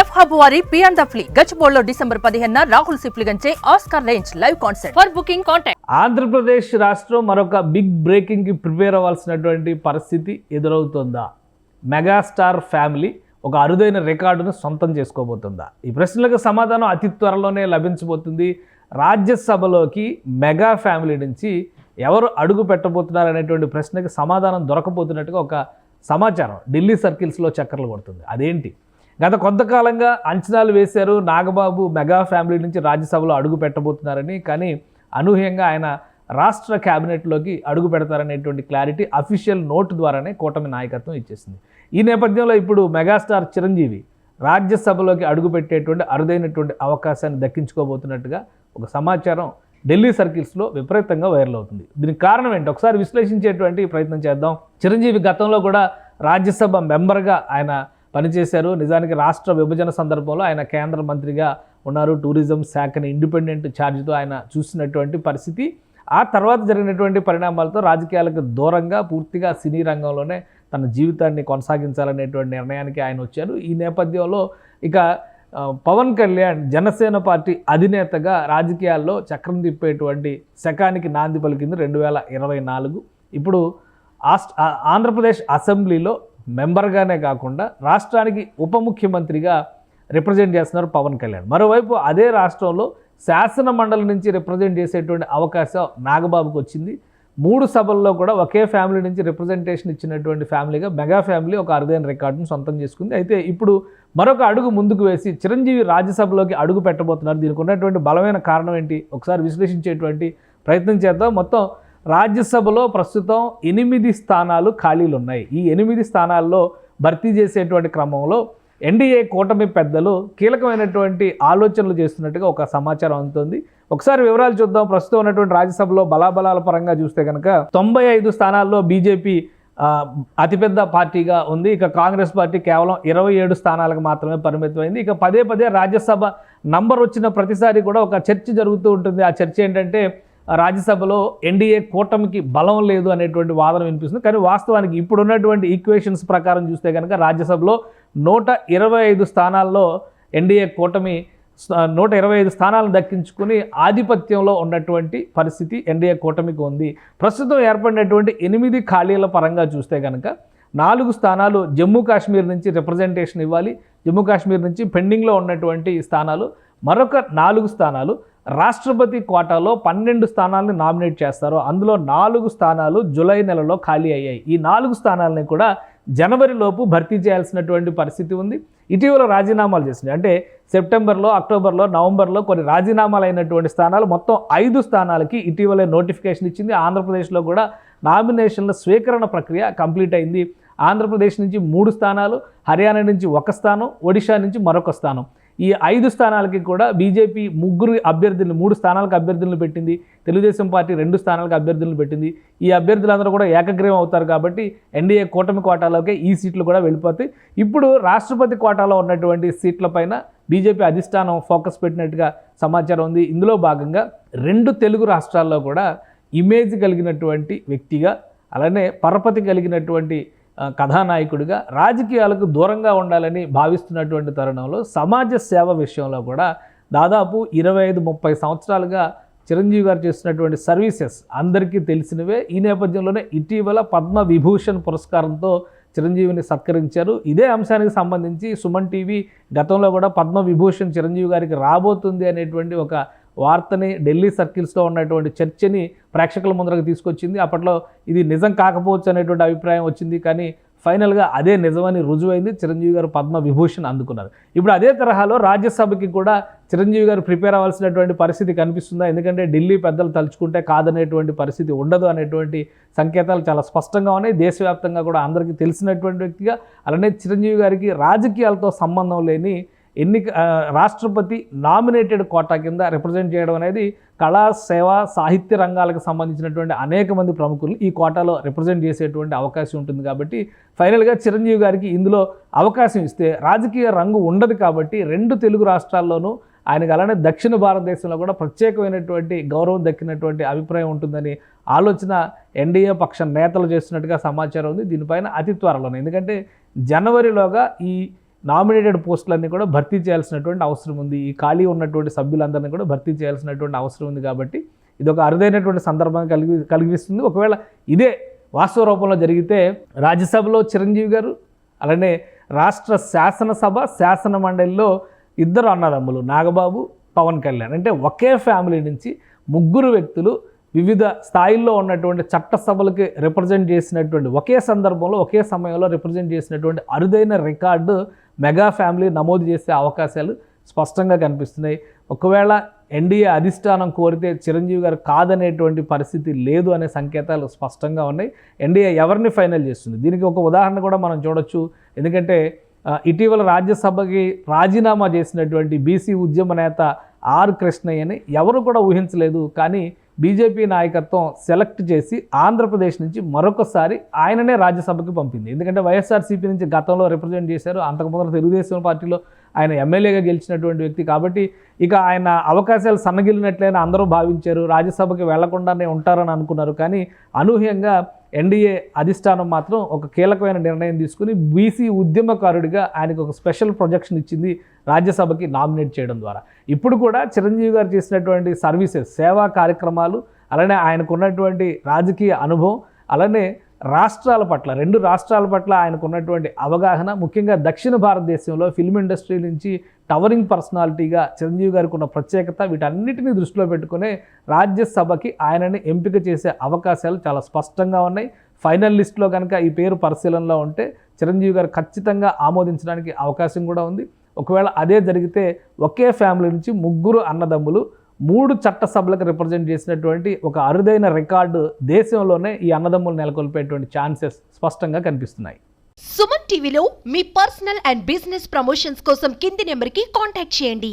F hub వారి పియాన్ the flea గచ్చిబోల్లో డిసెంబర్ పదిహేన Rahul సిప్లిగంచే Oscar range live concert. For booking contact. Andhra Pradesh రాష్ట్రం మరొక బిగ్ బ్రేకింగ్కి ప్రిపేర్ అవ్వాల్సినటువంటి పరిస్థితి ఎదురవుతుందా? మెగాస్టార్ ఫ్యామిలీ ఒక అరుదైన రికార్డును సొంతం చేసుకోబోతుందా? ఈ ప్రశ్నలకు సమాధానం అతి త్వరలోనే లభించబోతుంది. రాజ్యసభలోకి మెగా ఫ్యామిలీ నుంచి ఎవరు అడుగు పెట్టబోతున్నారు అనేటువంటి ప్రశ్నకి సమాధానం దొరకబోతున్నట్టుగా ఒక సమాచారం ఢిల్లీ సర్కిల్స్లో చక్కర్లు కొడుతుంది. అదేంటి? గత కొంతకాలంగా అంచనాలు వేశారు. నాగబాబు మెగా ఫ్యామిలీ నుంచి రాజ్యసభలో అడుగు పెట్టబోతున్నారని కానీ అనూహ్యంగా ఆయన రాష్ట్ర క్యాబినెట్లోకి అడుగు పెడతారనేటువంటి క్లారిటీ అఫీషియల్ నోట్ ద్వారానే కూటమి నాయకత్వం ఇచ్చేసింది. ఈ నేపథ్యంలో ఇప్పుడు మెగాస్టార్ చిరంజీవి రాజ్యసభలోకి అడుగుపెట్టేటువంటి అరుదైనటువంటి అవకాశాన్ని దక్కించుకోబోతున్నట్టుగా ఒక సమాచారం ఢిల్లీ సర్కిల్స్లో విపరీతంగా వైరల్ అవుతుంది. దీనికి కారణం ఏంటి? ఒకసారి విశ్లేషించేటువంటి ప్రయత్నం చేద్దాం. చిరంజీవి గతంలో కూడా రాజ్యసభ మెంబర్గా ఆయన పనిచేశారు. నిజానికి రాష్ట్ర విభజన సందర్భంలో ఆయన కేంద్ర మంత్రిగా ఉన్నారు. టూరిజం శాఖని ఇండిపెండెంట్ ఛార్జ్తో ఆయన చూసినటువంటి పరిస్థితి. ఆ తర్వాత జరిగినటువంటి పరిణామాలతో రాజకీయాలకు దూరంగా పూర్తిగా సినీ రంగంలోనే తన జీవితాన్ని కొనసాగించాలనేటువంటి నిర్ణయానికి ఆయన వచ్చారు. ఈ నేపథ్యంలో ఇక పవన్ కళ్యాణ్ జనసేన పార్టీ అధినేతగా రాజకీయాల్లో చక్రం తిప్పేటువంటి శకానికి నాంది పలికింది రెండు వేల ఇరవై నాలుగు. ఇప్పుడు ఆస్ట్ ఆంధ్రప్రదేశ్ అసెంబ్లీలో మెంబర్గానే కాకుండా రాష్ట్రానికి ఉప ముఖ్యమంత్రిగా రిప్రజెంట్ చేస్తున్నారు పవన్ కళ్యాణ్. మరోవైపు అదే రాష్ట్రంలో శాసన మండలి నుంచి రిప్రజెంట్ చేసేటువంటి అవకాశం నాగబాబుకు వచ్చింది. మూడు సభల్లో కూడా ఒకే ఫ్యామిలీ నుంచి రిప్రజెంటేషన్ ఇచ్చినటువంటి ఫ్యామిలీగా మెగా ఫ్యామిలీ ఒక అరుదైన రికార్డును సొంతం చేసుకుంది. అయితే ఇప్పుడు మరొక అడుగు ముందుకు వేసి చిరంజీవి రాజ్యసభలోకి అడుగు పెట్టబోతున్నారు. దీనికి ఉన్నటువంటి బలమైన కారణం ఏంటి? ఒకసారి విశ్లేషించేటువంటి ప్రయత్నం చేద్దాం. మొత్తం రాజ్యసభలో ప్రస్తుతం ఎనిమిది స్థానాలు ఖాళీలు ఉన్నాయి ఈ ఎనిమిది స్థానాల్లో భర్తీ చేసేటువంటి క్రమంలో ఎన్డీఏ కూటమి పెద్దలు కీలకమైనటువంటి ఆలోచనలు చేస్తున్నట్టుగా ఒక సమాచారం అందుతుంది. ఒకసారి వివరాలు చూద్దాం. ప్రస్తుతం ఉన్నటువంటి రాజ్యసభలో బలాబలాల పరంగా చూస్తే కనుక తొంభై ఐదు స్థానాల్లో బీజేపీ అతిపెద్ద పార్టీగా ఉంది. ఇక కాంగ్రెస్ పార్టీ కేవలం ఇరవై ఏడు స్థానాలకు మాత్రమే పరిమితమైంది. ఇక పదే పదే రాజ్యసభ నంబర్ వచ్చిన ప్రతిసారి కూడా ఒక చర్చ జరుగుతూ ఉంటుంది. ఆ చర్చ ఏంటంటే రాజ్యసభలో ఎన్డీఏ కూటమికి బలం లేదు అనేటువంటి వాదన వినిపిస్తుంది. కానీ వాస్తవానికి ఇప్పుడు ఉన్నటువంటి ఈక్వేషన్స్ ప్రకారం చూస్తే కనుక రాజ్యసభలో నూట ఇరవై ఐదు స్థానాల్లో ఎన్డీఏ కూటమి నూట ఇరవై ఐదు స్థానాలను దక్కించుకుని ఆధిపత్యంలో ఉన్నటువంటి పరిస్థితి ఎన్డీఏ కూటమికి ఉంది. ప్రస్తుతం ఏర్పడినటువంటి ఎనిమిది ఖాళీల పరంగా చూస్తే కనుక నాలుగు స్థానాలు జమ్మూ కాశ్మీర్ నుంచి రిప్రజెంటేషన్ ఇవ్వాలి. జమ్మూ కాశ్మీర్ నుంచి పెండింగ్లో ఉన్నటువంటి స్థానాలు. మరొక నాలుగు స్థానాలు రాష్ట్రపతి కోటాలో పన్నెండు స్థానాలను నామినేట్ చేస్తారు అందులో నాలుగు స్థానాలు జూలై నెలలో ఖాళీ అయ్యాయి. ఈ నాలుగు స్థానాలని కూడా జనవరిలోపు భర్తీ చేయాల్సినటువంటి పరిస్థితి ఉంది. ఇటీవల రాజీనామాలు చేసింది అంటే సెప్టెంబర్లో అక్టోబర్లో నవంబర్లో కొన్ని రాజీనామాలు అయినటువంటి స్థానాలు మొత్తం ఐదు స్థానాలకి ఇటీవలే నోటిఫికేషన్ ఇచ్చింది. ఆంధ్రప్రదేశ్లో కూడా నామినేషన్ల స్వీకరణ ప్రక్రియ కంప్లీట్ అయింది. ఆంధ్రప్రదేశ్ నుంచి మూడు స్థానాలు హర్యానా నుంచి ఒక స్థానం ఒడిషా నుంచి మరొక స్థానం. ఈ ఐదు స్థానాలకి కూడా బీజేపీ ముగ్గురు అభ్యర్థులను మూడు స్థానాలకు అభ్యర్థులను పెట్టింది. తెలుగుదేశం పార్టీ రెండు స్థానాలకు అభ్యర్థులను పెట్టింది. ఈ అభ్యర్థులందరూ కూడా ఏకగ్రీవం అవుతారు కాబట్టి ఎన్డీఏ కూటమి కోటాలోకే ఈ సీట్లు కూడా వెళ్ళిపోతాయి. ఇప్పుడు రాష్ట్రపతి కోటాలో ఉన్నటువంటి సీట్లపైన బీజేపీ అధిష్టానం ఫోకస్ పెట్టినట్టుగా సమాచారం ఉంది. ఇందులో భాగంగా రెండు తెలుగు రాష్ట్రాల్లో కూడా ఇమేజ్ కలిగినటువంటి వ్యక్తిగా అలానే పరపతి కలిగినటువంటి కథానాయకుడిగా రాజకీయాలకు దూరంగా ఉండాలని భావిస్తున్నటువంటి తరుణంలో సమాజ సేవ విషయంలో కూడా దాదాపు ఇరవై ఐదు ముప్పై సంవత్సరాలుగా చిరంజీవి గారు చేస్తున్నటువంటి సర్వీసెస్ అందరికీ తెలిసినవే. ఈ నేపథ్యంలోనే ఇటీవల పద్మ విభూషణ్ పురస్కారంతో చిరంజీవిని సత్కరించారు. ఇదే అంశానికి సంబంధించి సుమన్ టీవీ గతంలో కూడా పద్మ విభూషణ్ చిరంజీవి గారికి రాబోతుంది అనేటువంటి ఒక వార్తని ఢిల్లీ సర్కిల్స్లో ఉన్నటువంటి చర్చని ప్రేక్షకుల ముందరకు తీసుకొచ్చింది. అప్పట్లో ఇది నిజం కాకపోవచ్చు అనేటువంటి అభిప్రాయం వచ్చింది. కానీ ఫైనల్గా అదే నిజమని రుజువైంది చిరంజీవి గారు పద్మ విభూషణ్ అందుకున్నారు. ఇప్పుడు అదే తరహాలో రాజ్యసభకి కూడా చిరంజీవి గారు ప్రిపేర్ అవ్వాల్సినటువంటి పరిస్థితి కనిపిస్తుందా? ఎందుకంటే ఢిల్లీ పెద్దలు తలుచుకుంటే కాదనేటువంటి పరిస్థితి ఉండదు అనేటువంటి సంకేతాలు చాలా స్పష్టంగా ఉన్నాయి. దేశవ్యాప్తంగా కూడా అందరికీ తెలిసినటువంటి వ్యక్తిగా అలానే చిరంజీవి గారికి రాజకీయాలతో సంబంధం లేని ఎన్నిక రాష్ట్రపతి నామినేటెడ్ కోటా కింద రిప్రజెంట్ చేయడం అనేది కళా సేవ సాహిత్య రంగాలకు సంబంధించినటువంటి అనేక మంది ప్రముఖులు ఈ కోటాలో రిప్రజెంట్ చేసేటువంటి అవకాశం ఉంటుంది కాబట్టి ఫైనల్గా చిరంజీవి గారికి ఇందులో అవకాశం ఇస్తే రాజకీయ రంగు ఉండదు కాబట్టి రెండు తెలుగు రాష్ట్రాల్లోనూ ఆయనకు అలానే దక్షిణ భారతదేశంలో కూడా ప్రత్యేకమైనటువంటి గౌరవం దక్కినటువంటి అభిప్రాయం ఉంటుందని ఆలోచన ఎన్డీఏ పక్ష నేతలు చేస్తున్నట్టుగా సమాచారం ఉంది. దీనిపైన అతి త్వరలోనే ఎందుకంటే జనవరిలోగా ఈ నామినేటెడ్ పోస్టులన్నీ కూడా భర్తీ చేయాల్సినటువంటి అవసరం ఉంది. ఈ ఖాళీ ఉన్నటువంటి సభ్యులందరినీ కూడా భర్తీ చేయాల్సినటువంటి అవసరం ఉంది కాబట్టి ఇది ఒక అరుదైనటువంటి సందర్భం కలిగి కలిగిస్తుంది. ఒకవేళ ఇదే వాస్తవ రూపంలో జరిగితే రాజ్యసభలో చిరంజీవి గారు అలానే రాష్ట్ర శాసనసభ శాసన మండలిలో ఇద్దరు అన్నదమ్ములు నాగబాబు పవన్ కళ్యాణ్ అంటే ఒకే ఫ్యామిలీ నుంచి ముగ్గురు వ్యక్తులు వివిధ స్థాయిల్లో ఉన్నటువంటి చట్టసభలకి రిప్రజెంట్ చేసినటువంటి ఒకే సందర్భంలో ఒకే సమయంలో రిప్రజెంట్ చేసినటువంటి అరుదైన రికార్డు మెగా ఫ్యామిలీ నమోదు చేసే అవకాశాలు స్పష్టంగా కనిపిస్తున్నాయి. ఒకవేళ ఎన్డీఏ అధిష్టానం కోరితే చిరంజీవి గారు కాదనేటువంటి పరిస్థితి లేదు అనే సంకేతాలు స్పష్టంగా ఉన్నాయి. ఎన్డీఏ ఎవరిని ఫైనల్ చేస్తుంది? దీనికి ఒక ఉదాహరణ కూడా మనం చూడొచ్చు. ఎందుకంటే ఇటీవల రాజ్యసభకి రాజీనామా చేసినటువంటి బీసీ ఉద్యమ నేత ఆర్ కృష్ణయ్యని ఎవరు కూడా ఊహించలేదు. కానీ బీజేపీ నాయకత్వం సెలెక్ట్ చేసి ఆంధ్రప్రదేశ్ నుంచి మరొకసారి ఆయననే రాజ్యసభకి పంపింది. ఎందుకంటే వైఎస్ఆర్సీపీ నుంచి గతంలో రిప్రజెంట్ చేశారు. అంతకుముందు తెలుగుదేశం పార్టీలో ఆయన ఎమ్మెల్యేగా గెలిచినటువంటి వ్యక్తి కాబట్టి ఇక ఆయన అవకాశాలు సన్నగిలినట్లయినా అందరూ భావించారు. రాజ్యసభకి వెళ్ళకుండానే ఉంటారని అనుకున్నారు. కానీ అనూహ్యంగా ఎన్డీఏ అధిష్టానం మాత్రం ఒక కీలకమైన నిర్ణయం తీసుకుని బీసీ ఉద్యమకారుడిగా ఆయనకు ఒక స్పెషల్ ప్రొజెక్షన్ ఇచ్చింది రాజ్యసభకి నామినేట్ చేయడం ద్వారా. ఇప్పుడు కూడా చిరంజీవి గారు చేసినటువంటి సర్వీసెస్ సేవా కార్యక్రమాలు అలానే ఆయనకు ఉన్నటువంటి రాజకీయ అనుభవం అలానే రాష్ట్రాల పట్ల రెండు రాష్ట్రాల పట్ల ఆయనకు ఉన్నటువంటి అవగాహన ముఖ్యంగా దక్షిణ భారతదేశంలో ఫిల్మ్ ఇండస్ట్రీ నుంచి టవరింగ్ పర్సనాలిటీగా చిరంజీవి గారికి ఉన్న ప్రత్యేకత వీటన్నిటిని దృష్టిలో పెట్టుకునే రాజ్యసభకి ఆయనని ఎంపిక చేసే అవకాశాలు చాలా స్పష్టంగా ఉన్నాయి. ఫైనల్ లిస్ట్లో కనుక ఈ పేరు పరిశీలనలో ఉంటే చిరంజీవి గారు ఖచ్చితంగా ఆమోదించడానికి అవకాశం కూడా ఉంది. ఒకవేళ అదే జరిగితే ఒకే ఫ్యామిలీ నుంచి ముగ్గురు అన్నదమ్ములు మూడు చట్టసభలకు రిప్రజెంట్ చేసినటువంటి ఒక అరుదైన రికార్డు దేశంలోనే ఈ అన్నదమ్ములు నెలకొల్పేటువంటి ఛాన్సెస్ స్పష్టంగా కనిపిస్తున్నాయి. సుమన్ టీవీలో మీ పర్సనల్ అండ్ బిజినెస్ ప్రమోషన్స్ కోసం కింది నెంబర్కి కాంటాక్ట్ చేయండి.